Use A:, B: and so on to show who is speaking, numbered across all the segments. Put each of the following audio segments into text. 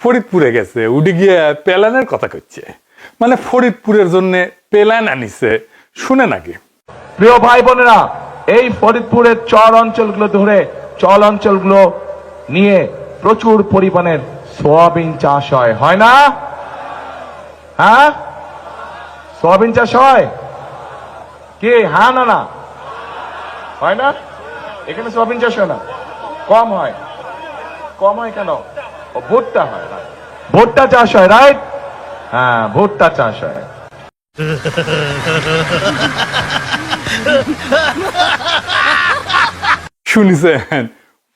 A: ফরিদপুরে গেছে, উঠে গিয়ে প্যালানের কথা করছে মানে ফরিদপুরের জন্য প্যালান আনিছে, শুনে নাকি?
B: প্রিয় ভাই বোনেরা, এই ফরিদপুরের চর অঞ্চলগুলো ধরে চল অঞ্চলগুলো নিয়ে প্রচুর পরিমাণের সোয়াবিন চাষ হয় হয় না? হ্যাঁ? সোয়াবিন চাষ হয়? কে? হ্যাঁ না না? হয় না? এখানে সোয়াবিন চাষ হয় না? কম হয়। কম হয় কেন? ভুট্টা হয় ভুট্টা চাষ হয় রাইট হ্যাঁ ভুট্টা চাষ হয়।
A: শুনিছেন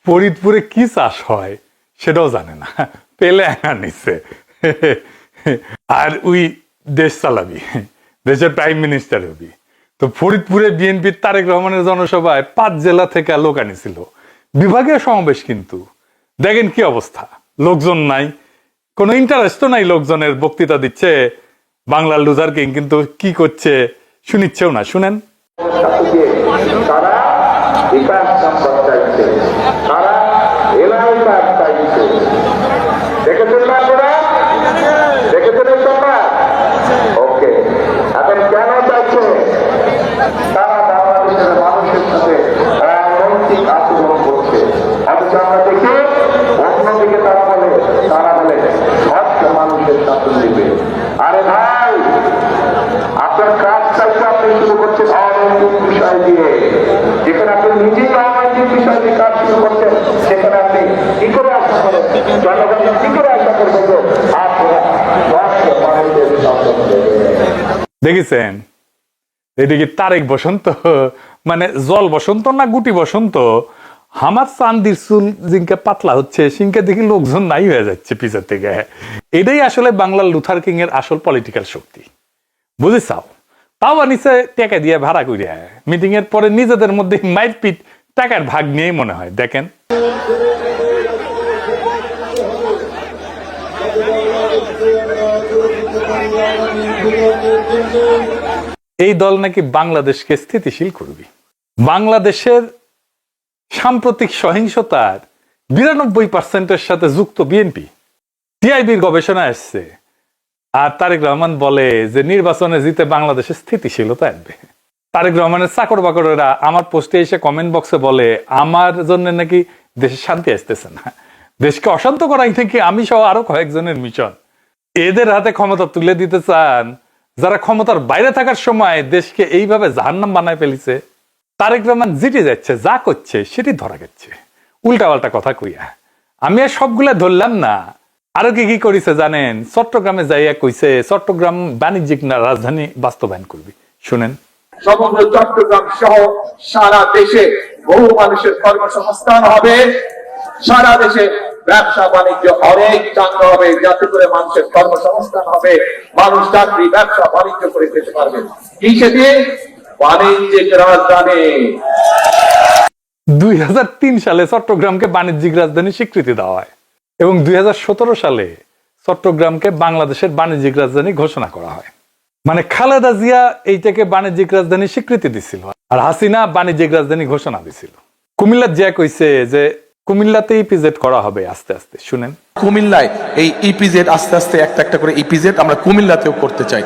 A: ফরিদপুরে কি চাষ হয় সেটাও জানে না। পেলে আনিছে আর উই দেশ চালাবি দেশের প্রাইম মিনিস্টার হবি। তো ফরিদপুরে বিএনপির তারেক রহমানের জনসভায় পাঁচ জেলা থেকে লোক আনিছিল। বিভাগীয় সমাবেশ কিন্তু। দেখেন কি অবস্থা। লোকজন নাই। কোনো ইন্টারেস্ট তো নাই লোকজনের বক্তৃতা দিচ্ছে। বাংলার লুজার কিং কিন্তু কি করছে শুনিচ্ছেও না, শুনেন।
C: তারা দেখেছেন না আপনারা দেখেছেন এই তোমরা ওকে এখন কেন চাইছে তারা বাংলাদেশের মানুষের সাথে রাজনৈতিক আচরণ করছে অথচ আমরা দেখি অন্যদিকে তারা বলে তারা বলে সৎ মানুষের শাসন দিবে আরে ভাই আপনার কাজ চাইতে আপনি শুরু করছেন অনৈতিক বিষয় দিয়ে যেখানে আপনি নিজেই অনৈতিক বিষয় দিয়ে কাজ শুরু করছেন সেখানে আপনি কি করে আশা করেন জনগণ কি করে আশা করবেন যে আপনারা দশ মানুষের শাসন দেবেন
A: দেখেছেন? এটা কি তারেক বসন্ত? মানে জল বসন্ত না গুটি বসন্ত? আমার চান্দির চুল জিনকে পাতলা হচ্ছে, সিংকে দেখি লোকজন নাই হয়ে যাচ্ছে পিছের থেকে। এটাই আসলে বাংলার লুথার কিং এর আসল পলিটিক্যাল শক্তি। বুঝেছাও? তাও আনিছে টাকা দিয়ে ভাড়া করিয়া মিটিং এর পরে নিজেদের মধ্যে মাইরপিট টাকার ভাগ নিয়েই মনে হয়। দেখেন। এই দল নাকি বাংলাদেশকে স্থিতিশীল করবে। বাংলাদেশের সাম্প্রতিক সহিংসতার বিরানব্বই পার্সেন্টের সাথে যুক্ত বিএনপি। টিআইবির গবেষণা আসছে। আর তারেক রহমান বলে যে নির্বাচনে জিতে বাংলাদেশের স্থিতিশীলতা আনবে। তারেক রহমানের চাকর বাকরেরা আমার পোস্টে এসে কমেন্ট বক্সে বলে, আমার জন্য নাকি দেশে শান্তি আসতেছে না। দেশকে অশান্ত করাই থেকে আমি সহ আরও কয়েকজনের মিশন। এদের হাতে ক্ষমতা তুলে দিতে চান, যারা ক্ষমতার বাইরে থাকার সময় দেশকে এইভাবে জাহান্নাম বানায় ফেলিছে, তারেক রহমান জিটে যাচ্ছে, যা করছে, সেটি ধরা গেছে। উল্টাপাল্টা কথা কইয়া। আমি আর সবগুলা ধরলাম না। আরও কি কি করিছে জানেন? চট্টগ্রামে যাইয়া কইছে, চট্টগ্রাম বাণিজ্যিক না রাজধানী বাস্তবায়ন করবি। শুনেন।
B: সমগ্র চট্টগ্রাম সহ সারা দেশে বহু মানুষের কর্মসংস্থান হবে। সারা দেশে ব্যবসা বাণিজ্য অনেক চাঙ্গ হবে, যাতে করে মানুষের কর্মসংস্থান হবে, মানুষ চাকরি, ব্যবসা, বাণিজ্য করে খেতে পারবে। কি সেটি বাণিজ্যিক রাজধানী।
A: দুই সালে চট্টগ্রামকে বাণিজ্যিক রাজধানী স্বীকৃতি দেওয়া হয় এবং দুই হাজার সতেরো সালে চট্টগ্রামকে বাংলাদেশের বাণিজ্যিক রাজধানী ঘোষণা করা হয়। মানে খালেদা জিয়া এইটাকে বাণিজ্যিক রাজধানী স্বীকৃতি দিছিল আর হাসিনা বাণিজ্যিক রাজধানী ঘোষণা দিছিল। কুমিল্লার জিয়া কইছে যে কুমিল্লাতেই পিজেট করা হবে আস্তে আস্তে শুনেন।
D: কুমিল্লায় এই ইপিজেড আস্তে আস্তে একটা একটা করে ইপিজেড আমরা কুমিল্লাতেও করতে চাই।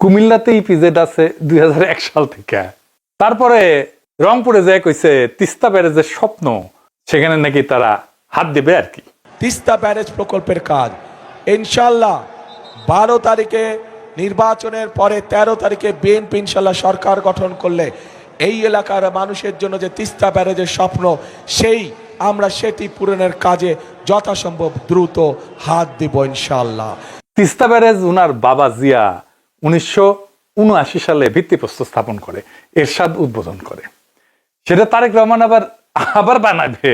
A: কুমিল্লাতেই পিজেড আছে দুই হাজার এক সাল থেকে। তারপরে রংপুরে যে কইছে তিস্তা ব্যারেজের স্বপ্ন সেখানে নাকি তারা হাত দেবে আর কি।
E: তিস্তা ব্যারেজ প্রকল্পের কাজ। ইনশাল্লাহ বারো তারিখে নির্বাচনের পরে ১৩ তারিখে বিএনপি ইনশাল্লাহ সরকার গঠন করলে এই এলাকার মানুষের জন্য যে তিস্তা ব্যারেজের স্বপ্ন সেই আমরা সেটি পূরণের কাজে যথাসম্ভব দ্রুত হাত দিব ইনশাল্লাহ
A: তিস্তা ব্যারেজ উনার বাবা জিয়া উনিশশো উনআশি সালে ভিত্তিপ্রস্তর স্থাপন করে এরশাদ উদ্বোধন করে। সেটা তারেক রহমান আবার আবার বানাবে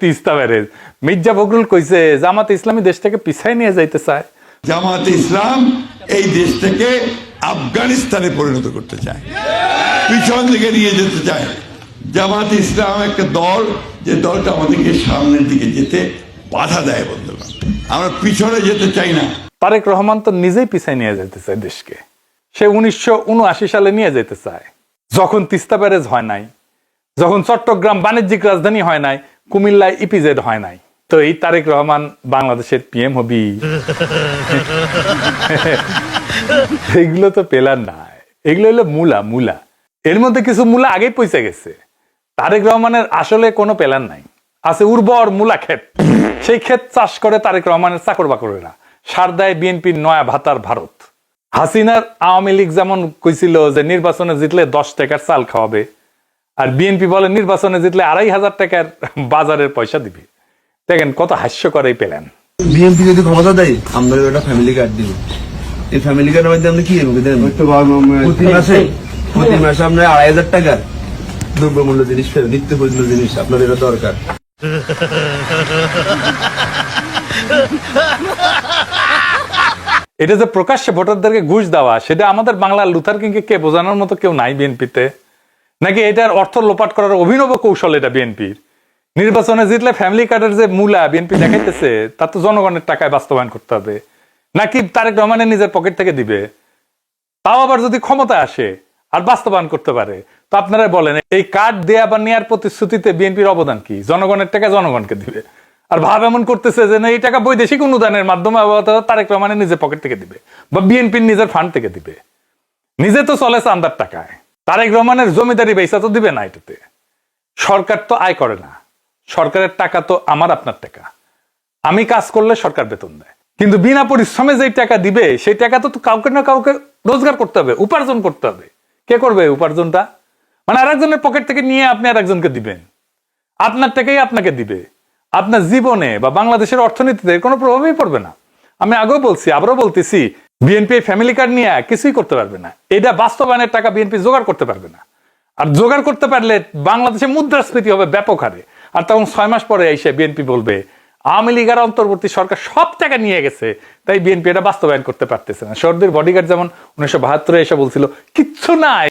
A: তিস্তা ব্যারেজ। মির্জা ফখরুল কইছে জামাত ইসলামী দেশ থেকে পিছাই নিয়ে যাইতে চায়।
F: জামাত ইসলাম এই দেশটাকে আফগানিস্তানে পরিণত করতে চায়। পিছন দিকে নিয়ে যেতে চায়। জামাত ইসলাম একটা দল, যে দলটা আমাদেরকে সামনের দিকে যেতে বাধা দেয় বন্ধুগণ আমরা পিছনে যেতে চাই না।
A: তারেক রহমান তো নিজেই পিছাই নিয়ে যেতে চায় দেশকে। সে উনিশশো উনআশি সালে নিয়ে যেতে চায়। যখন তিস্তা ব্যারেজ হয় নাই, যখন চট্টগ্রাম বাণিজ্যিক রাজধানী হয় নাই, কুমিল্লায় ইপিজেড হয় নাই, তো এই তারেক রহমান বাংলাদেশের পিএম হবি। এগুলো তো পেলার নাই। এগুলো হলো মূলা মূলা। এর মধ্যে কিছু মূলা আগেই পয়সা গেছে। তারেক রহমানের আসলে কোনো প্ল্যান নাই। আছে উর্বর মূলা ক্ষেত। সেই ক্ষেত চাষ করে তারেক রহমানের চাকর বাকরেরা। সার দেয় বিএনপির নয়া ভাতার ভারত। হাসিনার আওয়ামী লীগ যেমন কইছিল যে নির্বাচনে জিতলে দশ টাকার চাল খাওয়াবে আর বিএনপি বলে নির্বাচনে জিতলে আড়াই হাজার টাকার বাজারের পয়সা দিবে। দেখেন কত হাস্যকর এই প্ল্যান।
G: বিএনপি যদি ক্ষমতা দেয় আমরা একটা ফ্যামিলি কার্ড দিব। এই ফ্যামিলি কার্ডের মধ্যে আপনি কি প্রতি মাসে প্রতি মাসে আপনার আড়াই হাজার টাকা দ্রব্যমূল্য জিনিস ফেরত নিত্য প্রয়োজনীয় জিনিস আপনার এটা দরকার।
A: এটা যে প্রকাশ্যে ভোটারদেরকে ঘুষ দেওয়া, সেটা আমাদের বাংলার লুথার কিংকে কে বোঝানোর মতো কেউ নাই বিএনপিতে। নাকি এটার অর্থ লোপাট করার অভিনব কৌশল এটা বিএনপির? নির্বাচনে জিতলে ফ্যামিলি কার্ডের যে মূলা বিএনপি দেখাইতেছে, তা তো জনগণের টাকায় বাস্তবায়ন করতে হবে। নাকি তারেক রহমানের নিজের পকেট থেকে দিবে? তাও আবার যদি ক্ষমতা আসে, আর বাস্তবায়ন করতে পারে। তো আপনারা বলেন, এই কার্ড দেয়া বা নেয়ার প্রতিশ্রুতিতে বিএনপির অবদান কি? জনগণের টাকা জনগণকে দিবে। আর ভাব এমন করতেছে যে না, এই টাকা বৈদেশিক অনুদানের মাধ্যমে তারেক রহমানের নিজের পকেট থেকে দিবে বা বিএনপির নিজের ফান্ড থেকে দিবে। নিজে তো চলে চান্দার টাকায়। তারেক রহমানের জমিদারি বেসা তো দিবে না এটাতে। সরকার তো আয় করে না। সরকারের টাকা তো আমার, আপনার টাকা। আমি কাজ করলে সরকার বেতন দেয়। কিন্তু বিনা পরিশ্রমে যেই টাকা দিবে, সেই টাকা তো কাউকে না কাউকে রোজগার করতে হবে, উপার্জন করতে হবে। কে করবে উপার্জনটা? মানে আরেকজনের পকেট থেকে নিয়ে আপনি আরেকজনকে দিবেন। আপনার টাকাই আপনাকে দিবে। আপনার জীবনে বা বাংলাদেশের অর্থনীতিতে কোনো প্রভাবই পড়বে না। আমি আগেও বলছি, আবারও বলতেছি বিএনপি ফ্যামিলি কার্ড নিয়ে কিছুই করতে পারবে না। এটা বাস্তবায়নের টাকা বিএনপি জোগাড় করতে পারবে না। আর জোগাড় করতে পারলে বাংলাদেশে মুদ্রাস্ফীতি হবে ব্যাপক হারে। আর তখন ছয় মাস পরে এসে বিএনপি বলবে, আওয়ামী লীগের অন্তর্বর্তী সরকার সব টাকা নিয়ে গেছে, তাই বিএনপি এটা বাস্তবায়ন করতে পারতেছে না। সর্দির বডিগার্ড যেমন উনিশশো বাহাত্তরে এসে বলছিল, কিচ্ছু নাই।